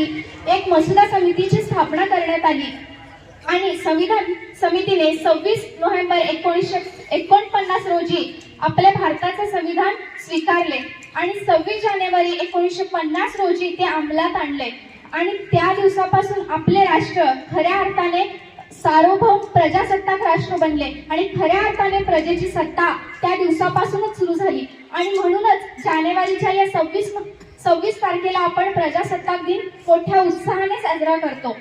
साली एक मसुदा समितीची स्थापना करण्यात आली. आणि संविधान समितीने सव्वीस नोव्हेंबर एकोणीसशे एकोणपन्नास रोजी आपल्या भारताचे संविधान स्वीकारले आणि सव्वीस जानेवारी एकोणीसशे पन्नास रोजी ते अंमलात आणले. आणि त्या दिवसापासून आपले राष्ट्र खऱ्या अर्थाने सार्वभौम प्रजासत्ताक राष्ट्र बनले आणि खऱ्या अर्थाने प्रजेची सत्ता त्या दिवसापासूनच सुरू झाली. आणि म्हणूनच जानेवारीच्या या सव्वीस सव्वीस तारखेला आपण प्रजासत्ताक दिन मोठ्या उत्साहाने साजरा करतो.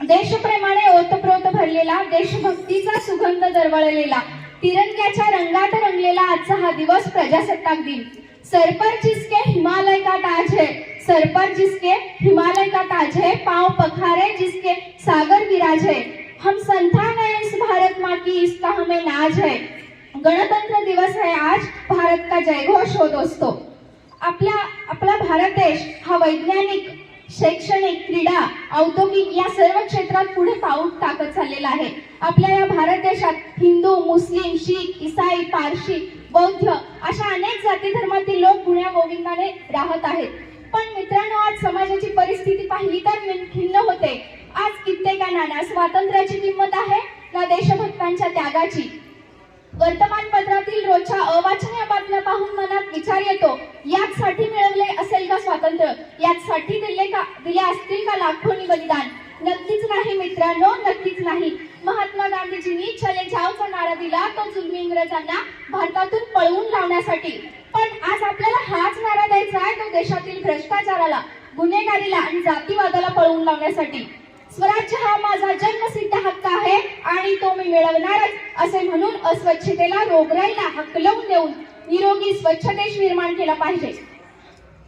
देशप्रेमाने ओतप्रोत भरलेला देशभक्तीचा सुगंध दरवळलेला तिरंग्याच्या रंगात रंगलेला आजचा हा दिवस प्रजासत्ताक दिन. सर पर जिसके हिमालय का ताज है सर पर जिसके हिमालय का ताज है पांव पखारे जिसके सागर विराज है हम संतान है इस भारत माँ की इसका हमें नाज है। गणतंत्र दिवस है आज भारत का जयघोष हो दोस्तों। आपला आपला भारत देश हा वैज्ञानिक शैक्षणिक क्रीडा औद्योगिक या सर्व क्षेत्रात पुढे पाऊल टाकत चाललेला आहे. आपल्या या भारत देशात हिंदू मुस्लिम शीख इसाई पारशी बौद्ध अशा अनेक जाती धर्मातील लोक गुण्या गोविंदाने राहत आहेत. पण मित्रांनो आज समाजाची परिस्थिती पाहिली तर खिन्न होते. आज कित्येकांना ना स्वातंत्र्याची किंमत आहे ना देशभक्तांच्या त्यागाची? वर्तमानपत्रातील रोजच्या अवाचनीय बातम्या पाहून मनात विचार येतो याचसाठी मिळवले असेल का स्वातंत्र्य? याचसाठी दिले का दिले असतील का लाखोनी बलिदान? नक्कीच नाही मित्रांनो नक्कीच नाही. महात्मा गांधीजींनी चले जावचा नारा दिला तो जुलमी इंग्रजांना भारतातून पळवून लावण्यासाठी. पण आज आपल्याला हाच नारा द्यायचा आहे तो देशातील भ्रष्टाचाराला गुन्हेगारीला आणि जातीवादाला पळवून लावण्यासाठी. स्वराज्य हा माझा जन्मसिद्ध हक्क आहे आणि तो मी मिळवणारच असे म्हणून अस्वच्छतेला रोगराईला हकलवून देऊन निरोगी स्वच्छ देश निर्माण केला पाहिजे.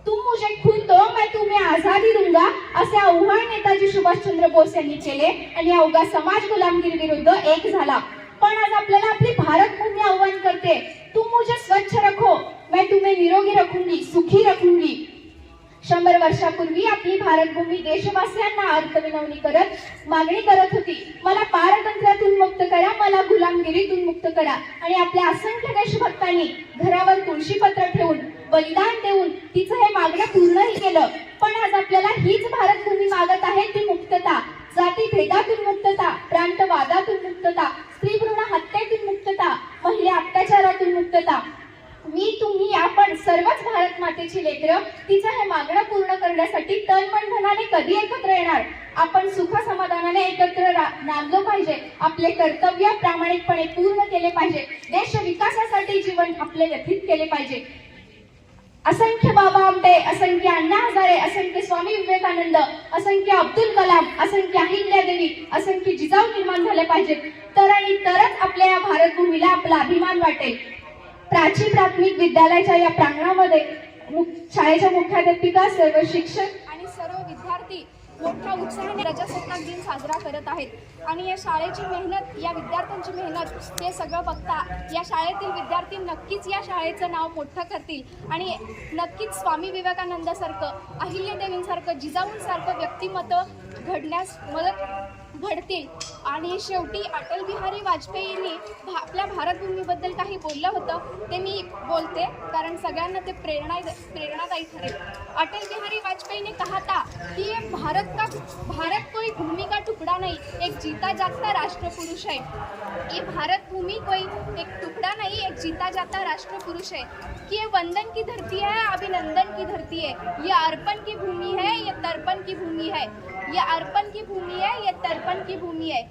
तुम मुझे खून दो मैं तुम्हें आझादी दूंगा असे आव्हान नेताजी सुभाषचंद्र बोस यांनी केले आणि अवघा समाज गुलामगिरी विरुद्ध एक झाला. पण आज आपल्याला आपली भारत भूमी आव्हान करते. तुम मुझे स्वच्छ रखो मैं तुम्हें निरोगी रखूंगी सुखी रखूंगी. शंभर वर्षापूर्वी आपली भारतभूमी देशवासियांना अर्थविनवणी करत मागणी करत होती. मला पारतंत्र्यातून मुक्त करा मला गुलामगिरीतून मुक्त करा. आणि आपल्या असंख्य देशभक्तांनी घरावर तुळशीपत्र ठेवून बलिदान देऊन तिचं हे मागणं पूर्णही केलं. पण आज आपल्याला हीच मातेची लेकरं तिचं हे मागणं पूर्ण करण्यासाठी तन मन धनाने कधी एकत्र येणार? आपण सुख समाधानाने एकत्र नांदलो पाहिजे. आपले कर्तव्य प्रामाणिकपणे पूर्ण केले पाहिजे. देश विकासासाठी जीवन आपले व्यतीत केले पाहिजे. असंख्य बाबा आमटे असंख्य अण्णा हजारे असंख्य स्वामी विवेकानंद असंख्य अब्दुल कलाम असंख्य अहिल्यादेवी असंख्य जिजाऊ निर्माण झाले पाहिजेत तर आणि तरच आपल्या या भारतभूमीला आपला अभिमान वाटेल. प्राची प्राथमिक विद्यालयाच्या या प्रांगणामध्ये शाळेच्या मुख्याध्यापिका सर्व शिक्षक आणि सर्व विद्यार्थी मोठ्या उत्साहाने प्रजासत्ताक दिन साजरा करत आहेत. आणि या शाळेची मेहनत या विद्यार्थ्यांची मेहनत हे सगळं बघता या शाळेतील विद्यार्थी नक्कीच या शाळेचं नाव मोठं करतील. आणि नक्कीच स्वामी विवेकानंदासारखं अहिल्यादेवींसारखं जिजाऊंसारखं व्यक्तिमत्व घडण्यास मदत घडतील. आणि शेवटी अटल बिहारी वाजपेयींनी भा आपल्या भारतभूमीबद्दल काही बोललं होतं ते मी बोलते कारण सगळ्यांना ते प्रेरणा प्रेरणादायी ठरेल. अटल बिहारी वाजपेयी ने कहा था कि ये भारत का भारत कोई भूमि का टुकड़ा नहीं एक जीता जागता राष्ट्र पुरुष है. ये भारत भूमि कोई एक टुकड़ा नहीं एक जीता जाता राष्ट्र पुरुष है. कि ये वंदन की धरती है अभिनंदन की धरती है? ये अर्पण की भूमि है ये तर्पण की भूमि है? ये अर्पण की भूमि है ये तर्पण की भूमि है।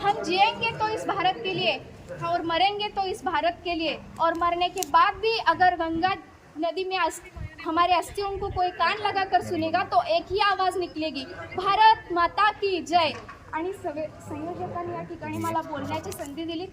हम जिएंगे तो इस भारत के लिए और मरेंगे तो इस भारत के लिए। और मरने के बाद भी अगर गंगा नदी में अस, हमारे अस्थियों को कोई कान लगा कर सुनेगा तो एक ही आवाज निकलेगी भारत माता की जय। आणि सगळे संयोजकांनी या ठिकाणी मला बोलण्याची संधी दिली.